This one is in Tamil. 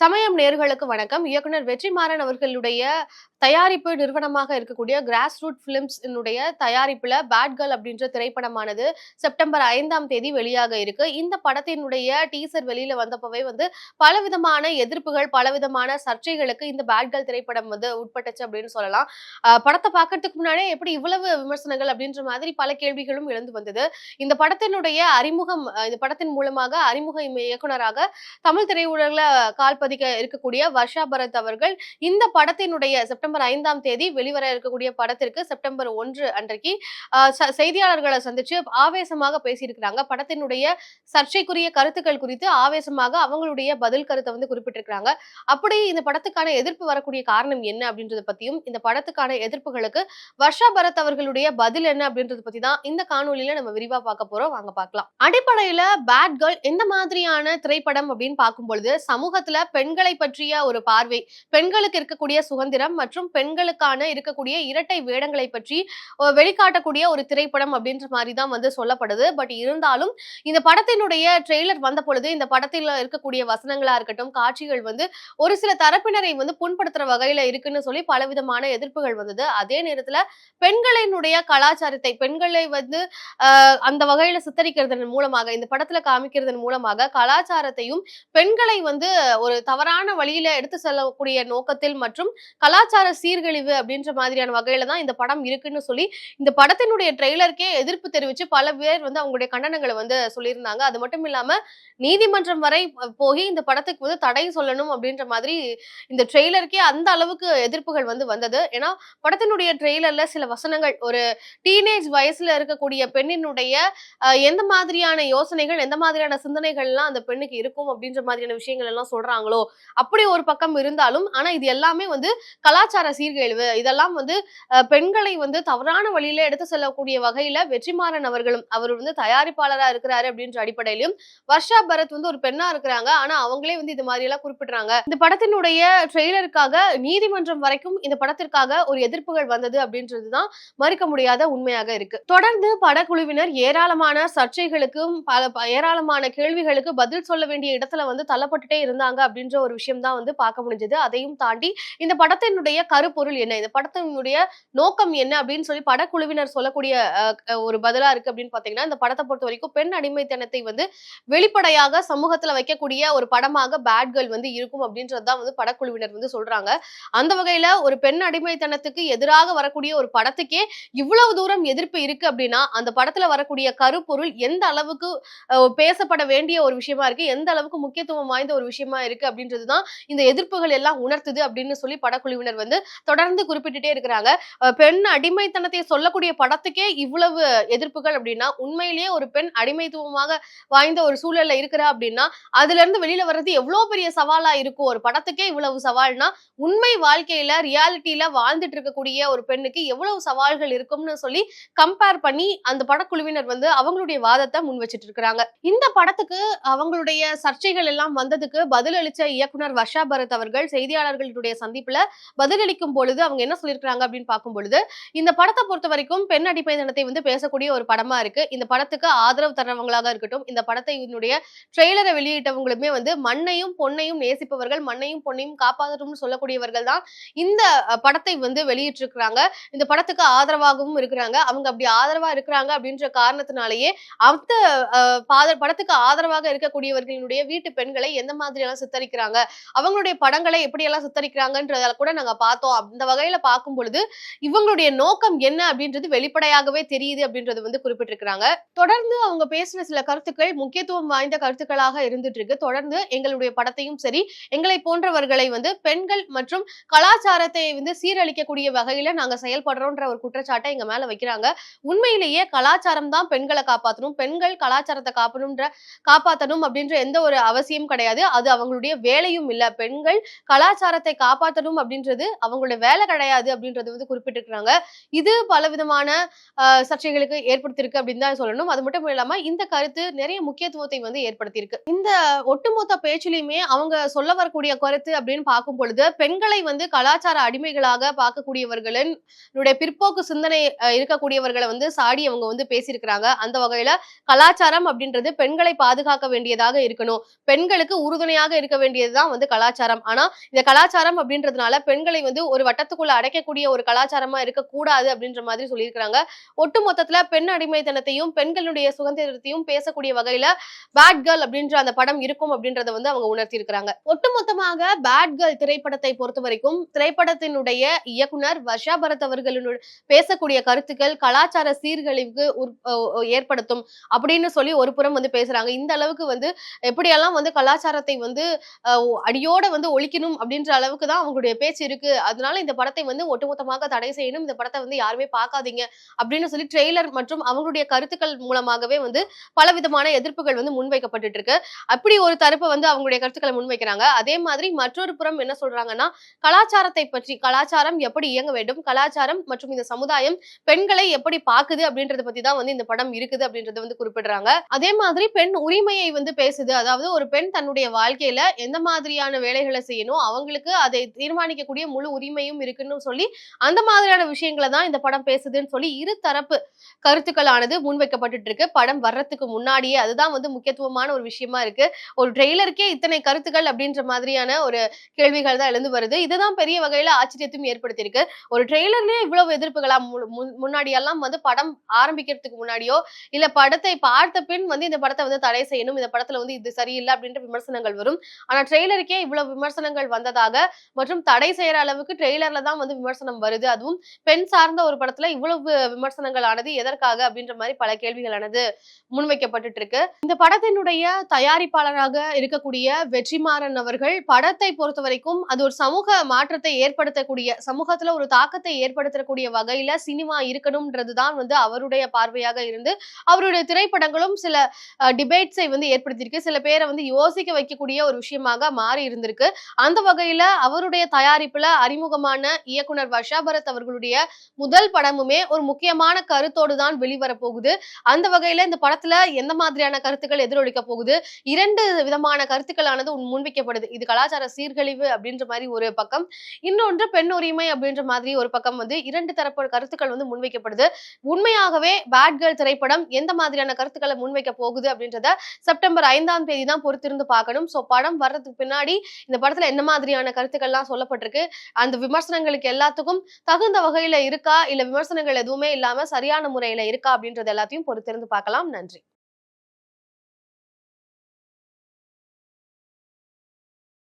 சமயம் நேர்களுக்கு வணக்கம். இயக்குனர் வெற்றிமாறன் அவர்களுடைய தயாரிப்பு நிறுவனமாக இருக்கக்கூடிய கிராஸ் ரூட் பிலிம்ஸ் தயாரிப்புல பேட் கேர்ள் அப்படின்ற திரைப்படமானது செப்டம்பர் ஐந்தாம் தேதி வெளியாக இருக்கு. இந்த படத்தினுடைய டீசர் வெளியில வந்தப்பவே வந்து பலவிதமான எதிர்ப்புகள் பலவிதமான சர்ச்சைகளுக்கு இந்த பேட் கேர்ள் திரைப்படம் வந்து உட்பட்டுச்சு அப்படின்னு சொல்லலாம். படத்தை பார்க்கறதுக்கு முன்னாடியே எப்படி இவ்வளவு விமர்சனங்கள் அப்படின்ற மாதிரி பல கேள்விகளும் எழுந்து வந்தது. இந்த படத்தினுடைய அறிமுகம் இந்த படத்தின் மூலமாக அறிமுக இயக்குனராக தமிழ் திரையுலகில் கால்பதி பதிக்க இருக்கக்கூடிய வர்ஷா பரத் அவர்கள் இந்த படத்தினுடைய செப்டம்பர் ஐந்தாம் தேதி வெளிவர இருக்கக்கூடிய படத்திற்கு செப்டம்பர் ஒன்று அன்றைக்கு செய்தியாளர்களை சந்திச்சு ஆவேசமாக பேசியிருக்கிறாங்க. படத்தினுடைய சர்ச்சைக்குரிய கருத்துக்கள் குறித்து ஆவேசமாக அவங்களுடைய பதில் கருத்தை வந்து குறிப்பிட்டிருக்கிறாங்க. அப்படி இந்த படத்துக்கான எதிர்ப்பு வரக்கூடிய காரணம் என்ன அப்படின்றத பத்தியும் இந்த படத்துக்கான எதிர்ப்புகளுக்கு வர்ஷா பரத் அவர்களுடைய பதில் என்ன அப்படின்றத பத்தி தான் இந்த காணொலியில நம்ம விரிவா பார்க்க போறோம். வாங்க பார்க்கலாம். அடிப்படையில பேட் கேர்ள் எந்த மாதிரியான திரைப்படம் அப்படின்னு பார்க்கும் பொழுது சமூகத்துல பெண்களை பற்றிய ஒரு பார்வை. பெண்களுக்கு இருக்கக்கூடிய சுதந்திரம் மற்றும் பெண்களுக்கான இருக்கக்கூடிய இரட்டை வேடங்களை பற்றி வெளிக்காட்டக்கூடிய ஒரு திரைப்படம் அப்படின்ற மாதிரி தான் வந்து சொல்லப்படுது. பட் இருந்தாலும் இந்த படத்தினுடைய ட்ரெய்லர் வந்த பொழுது இந்த படத்தில் இருக்கக்கூடிய வசனங்களா இருக்கட்டும் காட்சிகள் வந்து ஒரு சில தரப்பினரை வந்து புண்படுத்துற வகையில இருக்குன்னு சொல்லி பலவிதமான எதிர்ப்புகள் வந்தது. அதே நேரத்துல பெண்களினுடைய கலாச்சாரத்தை பெண்களை வந்து ஆஹ், அந்த வகையில சித்தரிக்கிறதன் மூலமாக இந்த படத்துல காமிக்கிறதன் மூலமாக கலாச்சாரத்தையும் பெண்களை வந்து ஒரு தவறான வழியில எடுத்து செல்லக்கூடிய நோக்கத்தில் மற்றும் கலாச்சார சீர்கழிவு அப்படின்ற மாதிரியான வகையில தான் இந்த படம் இருக்குன்னு சொல்லி இந்த படத்தினுடைய ட்ரெய்லருக்கே எதிர்ப்பு தெரிவிச்சு பல பேர் வந்து அவங்களுடைய கண்டனங்களை வந்து சொல்லியிருந்தாங்க. அது மட்டும் இல்லாம நீதிமன்றம் வரை போய் இந்த படத்துக்கு வந்து தடை சொல்லணும் அப்படின்ற மாதிரி இந்த ட்ரெய்லருக்கே அந்த அளவுக்கு எதிர்ப்புகள் வந்து வந்தது. ஏன்னா படத்தினுடைய ட்ரெய்லர்ல சில வசனங்கள் ஒரு டீனேஜ் வயசுல இருக்கக்கூடிய பெண்ணினுடைய எந்த மாதிரியான யோசனைகள் எந்த மாதிரியான சிந்தனைகள்லாம் அந்த பெண்ணுக்கு இருக்கும் அப்படின்ற மாதிரியான விஷயங்கள் எல்லாம் சொல்றாங்களோ அப்படி ஒரு பக்கம் இருந்தாலும் ஆனா இது எல்லாமே வந்து கலாச்சார சீர்கழிவு இதெல்லாம் வந்து பெண்களை வந்து தவறான வழியில எடுத்து செல்லக்கூடிய வகையில வெற்றிமாறன் அவர்களும் அவர் வந்து தயாரிப்பாளரா இருக்கிறாரு அப்படின்ற அடிப்படையிலும் வர்ஷா பரத் வந்து ஒரு பெண்ணா இருக்கிறாங்க. ஆனா அவங்களே வந்து இது மாதிரி எல்லாம் குறிப்பிடுறாங்க. இந்த படத்தினுடைய ட்ரெய்லருக்காக நீதிமன்றம் வரைக்கும் இந்த படத்திற்காக ஒரு எதிர்ப்புகள் வந்தது அப்படின்றதுதான் மறுக்க முடியாத உண்மையாக இருக்கு. தொடர்ந்து படக்குழுவினர் ஏராளமான சர்ச்சைகளுக்கும் பல ப- ஏராளமான கேள்விகளுக்கு பதில் சொல்ல வேண்டிய இடத்துல வந்து தள்ளப்பட்டுட்டே இருந்தாங்க அப்படின்ற ஒரு விஷயம் தான் வந்து பார்க்க முடிஞ்சது. அதையும் தாண்டி இந்த படத்தினுடைய கருப்பொருள் என்ன? இந்த படத்தினுடைய நோக்கம் என்ன? அப்படின்னு சொல்லி படக்குழுவினர் சொல்லக்கூடிய ஒரு பதிலா இருக்கு அப்படின்னு பாத்தீங்கன்னா இந்த படத்தை பொறுத்த வரைக்கும் பெண் அடிமைத்தனத்தை வந்து வெளிப்படையாக சமூகத்துல வைக்கக்கூடிய ஒரு படமாக பேட் கேர்ள் வந்து இருக்கும் அப்படின்றதுதான் வந்து படக்குழுவினர் வந்து சொல்றாங்க. அந்த வகையில ஒரு பெண் அடிமைத்தனத்துக்கு எதிராக வரக்கூடிய ஒரு படத்துக்கே இவ்வளவு தூரம் எதிர்ப்பு இருக்கு அப்படின்னா அந்த படத்துல வரக்கூடிய கருப்பொருள் எந்த அளவுக்கு பேசப்பட வேண்டிய ஒரு விஷயமா இருக்கு? எந்த அளவுக்கு முக்கியத்துவம் வாய்ந்த ஒரு விஷயமா இருக்கு அப்படின்றதுதான் இந்த எதிர்ப்புகள் எல்லாம் உணர்த்துது அப்படின்னு சொல்லி படக்குழுவினர் வந்து தொடர்ந்து குறிப்பிட்டுட்டே இருக்கிறாங்க. பெண் அடிமைத்தனத்தை சொல்லக்கூடிய படத்துக்கே இவ்வளவு எதிர்ப்புகள் அப்படின்னா உண்மையிலேயே ஒரு பெண் அடிமைத்துவமாக வாய்ந்த ஒரு சூழல்ல இருக்கிறா அப்படின்னா அதுல இருந்து வெளியில வர்றது எவ்வளவு பெரிய சவாலா இருக்கும்? ஒரு படத்துக்கே இவ்வளவு சவால்னா உண்மை வாழ்க்கையில ரியாலிட்டியில வாழ்ந்துட்டு இருக்கக்கூடிய ஒரு பெண்ணுக்கு எவ்வளவு சவால்கள் இருக்கும்னு சொல்லி கம்பேர் பண்ணி அந்த படக்குழுவினர் வந்து அவங்களுடைய வாதத்தை முன் வச்சிட்டு இருக்கிறாங்க. இந்த படத்துக்கு அவங்களுடைய சர்ச்சைகள் எல்லாம் வந்ததுக்கு பதிலளிச்ச இயக்குனர் வர்ஷா பரத் அவர்கள் செய்தியாளர்களுடைய சந்திப்புல பதிலளிக்கும் பொழுது அவங்க என்ன சொல்லியிருக்காங்க அப்படின்னு பார்க்கும் பொழுது இந்த படத்தை பொறுத்த வரைக்கும் பெண் அடிப்படைத்தனத்தை வந்து பேசக்கூடிய ஒரு படமா இருக்கு. இந்த படத்துக்கு ஆதரவு தர்றவங்களாக இருக்கட்டும் இந்த படத்தை இதனுடைய ட்ரெய்லரை வெளியிட்டவங்களுமே வந்து மண்ணையும் பொன்னையும் நேசிப்பவர்கள் மண்ணையும் பொன்னையும் காப்பாற்றணும்னு சொல்லக்கூடியவர்கள் தான் இந்த படத்தை வந்து வெளியிட்டிருக்கிறாங்க. இந்த படத்துக்கு ஆதரவாகவும் இருக்கிறாங்க. அவங்க அப்படி ஆதரவா இருக்கிறாங்க அப்படின்ற காரணத்தினாலேயே அந்த படத்துக்கு ஆதரவாக இருக்கக்கூடியவர்களுடைய வீட்டு பெண்களை எந்த மாதிரியான சித்தரிக்க சித்தரிக்கிறாங்க. அவங்களுடைய படங்களை எப்படி எல்லாம் சித்தரிக்கிறாங்கன்றத கூட நாங்க பார்த்தோம். அந்த வகையில பார்க்கும் பொழுது இவங்களுடைய நோக்கம் என்ன அப்படின்றது வெளிப்படையாகவே தெரியுது அப்படின்றது வந்து குறிப்பிட்டிருக்கிறாங்க. தொடர்ந்து அவங்க பேசின சில கருத்துக்கள் முக்கியத்துவம் வாய்ந்த கருத்துக்களாக இருந்துட்டு இருக்கு தொடர்ந்து எங்களுடைய படத்தையும் சரி எங்களை போன்றவர்களை வந்து பெண்கள் மற்றும் கலாச்சாரத்தை வந்து சீரழிக்கக்கூடிய வகையில நாங்க செயல்படுறோம்ன்ற ஒரு குற்றச்சாட்டை எங்க மேல வைக்கிறாங்க. உண்மையிலேயே கலாச்சாரம் தான் பெண்களை காப்பாற்றணும் பெண்கள் கலாச்சாரத்தை காப்பணும்ன்ற காப்பாற்றணும் அப்படின்ற எந்த ஒரு அவசியம் கிடையாது. அது அவங்களுடைய வேலையும் இல்ல. பெண்கள் கலாச்சாரத்தை காப்பாற்றணும் அப்படின்றது அவங்களுடைய வேலை கிடையாது அப்படின்றது வந்து குறிப்பிட்டிருக்கிறாங்க. இது பலவிதமான விதமான சர்ச்சைகளுக்கு ஏற்படுத்தியிருக்கு அப்படின்னு தான் சொல்லணும். அது மட்டும் இல்லாம இந்த கருத்து நிறைய முக்கியத்துவத்தை வந்து ஏற்படுத்தியிருக்கு. இந்த ஒட்டுமொத்த பேச்சுலையுமே அவங்க சொல்ல வரக்கூடிய கருத்து அப்படின்னு பார்க்கும் பொழுது பெண்களை வந்து கலாச்சார அடிமைகளாக பார்க்கக்கூடியவர்களின் பிற்போக்கு சிந்தனை இருக்கக்கூடியவர்களை வந்து சாடி அவங்க வந்து பேசியிருக்கிறாங்க. அந்த வகையில கலாச்சாரம் அப்படின்றது பெண்களை பாதுகாக்க வேண்டியதாக இருக்கணும். பெண்களுக்கு உறுதுணையாக இருக்க வேண்டியதுதான் வந்து கலாச்சாரம். ஆனா இந்த கலாச்சாரம் அப்படின்றதுனால பெண்களை வந்து ஒரு வட்டத்துக்குள்ள அடைக்கக்கூடிய ஒரு கலாச்சாரமா இருக்கக்கூடாது அப்படின்ற மாதிரி சொல்லியிருக்கிறாங்க. ஒட்டு மொத்தத்துல பெண் அடிமைத்தனத்தையும் பெண்களுடைய சுதந்திரத்தையும் பேசக்கூடிய வகையில பேட் கேர்ள் அப்படின்ற அந்த படம் இருக்கும் அப்படின்றத வந்து அவங்க உணர்த்தி இருக்கிறாங்க ஒட்டுமொத்தமாக பேட் கேர்ள் திரைப்படத்தை பொறுத்த வரைக்கும் திரைப்படத்தினுடைய இயக்குனர் வர்ஷா பரத் அவர்களுடைய பேசக்கூடிய கருத்துக்கள் கலாச்சார சீர்கழிவுக்கு ஏற்படுத்தும் அப்படின்னு சொல்லி ஒரு புறம் வந்து பேசுறாங்க. இந்த அளவுக்கு வந்து எப்படியெல்லாம் வந்து கலாச்சாரத்தை வந்து அடியோட வந்து ஒழிக்கணும் அப்படின்ற அளவுக்கு தான் அவங்களுடைய பேச்சு இருக்கு. அதனால இந்த படத்தை வந்து ஒட்டுமொத்தமாக தடை செய்யணும். இந்த படத்தை வந்து யாருமே பார்க்காதீங்க அப்படின்னு சொல்லி ட்ரெய்லர் மற்றும் அவங்களுடைய கருத்துக்கள் மூலமாகவே வந்து பல விதமான எதிர்ப்புகள் வந்து முன்வைக்கப்பட்டுட்டு இருக்கு அப்படி ஒரு தரப்பு வந்து அவங்களுடைய கருத்துக்களை முன்வைக்கிறாங்க. அதே மாதிரி மற்றொரு புறம் என்ன சொல்றாங்கன்னா கலாச்சாரத்தை பற்றி கலாச்சாரம் எப்படி இயங்க வேண்டும் கலாச்சாரம் மற்றும் இந்த சமுதாயம் பெண்களை எப்படி பாக்குது அப்படின்றத பத்தி தான் வந்து இந்த படம் இருக்குது அப்படின்றத வந்து குறிப்பிடுறாங்க. அதே மாதிரி பெண் உரிமையை வந்து பேசுது. அதாவது ஒரு பெண் தன்னுடைய வாழ்க்கையில எந்த மாதிரியான வேலைகளை செய்யணும் அவங்களுக்கு அதை தீர்மானிக்கக்கூடிய முழு உரிமையும் இருக்குன்னு சொல்லி அந்த மாதிரியான விஷயங்களை தான் இந்த படம் பேசுதுன்னு சொல்லி இரு தரப்பு கருத்துக்களானது முன்வைக்கப்பட்டுட்டு இருக்கு படம் வர்றதுக்கு முன்னாடியே அதுதான் வந்து முக்கியத்துவமான ஒரு விஷயமா இருக்கு. ஒரு ட்ரெய்லருக்கே இத்தனை கருத்துக்கள் அப்படின்ற மாதிரியான ஒரு கேள்விகள் தான் எழுந்து வருது. இதுதான் பெரிய வகையில ஆச்சரியத்தையும் ஏற்படுத்தியிருக்கு. ஒரு ட்ரெய்லர்லயே இவ்வளவு எதிர்ப்புகளா மு- மு- வந்து படம் ஆரம்பிக்கிறதுக்கு முன்னாடியோ இல்ல படத்தை பார்த்த பின் வந்து இந்த படத்தை வந்து தடை செய்யணும் இந்த படத்துல வந்து இது சரியில்லை அப்படின்ற விமர்சனங்கள் வரும். ஆனா ட்ரெய்லருக்கே இவ்வளவு விமர்சனங்கள் வந்ததாக மற்றும் தடை செய்யற அளவுக்கு ட்ரெய்லர்ல தான் வந்து விமர்சனம் வருது. அதுவும் பெண் சார்ந்த ஒரு படத்துல இவ்வளவு விமர்சனம் ஆனது எதற்காக அப்படின்ற மாதிரி பல கேள்விகளானது முன்வைக்கப்பட்டு இருக்கு இந்த படத்தினுடைய தயாரிப்பாளராக இருக்கக்கூடிய வெற்றிமாறன் அவர்கள் படத்தை பொறுத்த வரைக்கும் அது ஒரு சமூக மாற்றத்தை ஏற்படுத்தக்கூடிய சமூகத்துல ஒரு தாக்கத்தை ஏற்படுத்தக்கூடிய வகையில சினிமா இருக்கணும்ன்றதுதான் வந்து அவருடைய பார்வையாக இருந்து அவருடைய திரைப்படங்களும் சில டிபேட்ஸை வந்து ஏற்படுத்தியிருக்கு. சில பேரை வந்து யோசிக்க வைக்கக்கூடிய ஒரு விஷயமாக மாறி இருந்திருக்கு. அந்த வகையில அவருடைய தயாரிப்புல அறிமுகமான இயக்குனர் வர்ஷா பரத் அவர்களுடைய முதல் படமுமே ஒரு முக்கியமான கருத்தோடு தான் வெளிவரப்போகுது. அந்த வகையில இந்த படத்துல எந்த மாதிரியான கருத்துக்கள் எதிரொலிக்க போகுது? இரண்டு விதமான கருத்துக்களானது உன் முன்வைக்கப்படுது. இது கலாச்சார சீர்கழிவு அப்படின்ற மாதிரி ஒரு பக்கம். இன்னொன்று பெண் உரிமை அப்படின்ற மாதிரி ஒரு பக்கம் வந்து இரண்டு தரப்பு கருத்துக்கள் வந்து முன்வைக்கப்படுது. உண்மையாகவே பேட் கேர்ள் திரைப்படம் எந்த மாதிரியான கருத்துக்களை முன்வைக்க போகுது அப்படின்றத செப்டம்பர் ஐந்தாம் தேதி தான் பொறுத்திருந்து பார்க்கணும். சோ படம் வர்றதுக்கு பின்னாடி இந்த படத்துல என்ன மாதிரியான கருத்துக்கள்லாம் சொல்லப்பட்டிருக்கு? அந்த விமர்சனங்களுக்கு எல்லாத்துக்கும் தகுந்த வகையில இருக்கா? இல்ல விமர்சனங்கள் எதுவுமே இல்லாம இல்லாம சரியான முறையில இருக்கா அப்படின்றது எல்லாத்தையும் பொறுத்திருந்து பார்க்கலாம். நன்றி.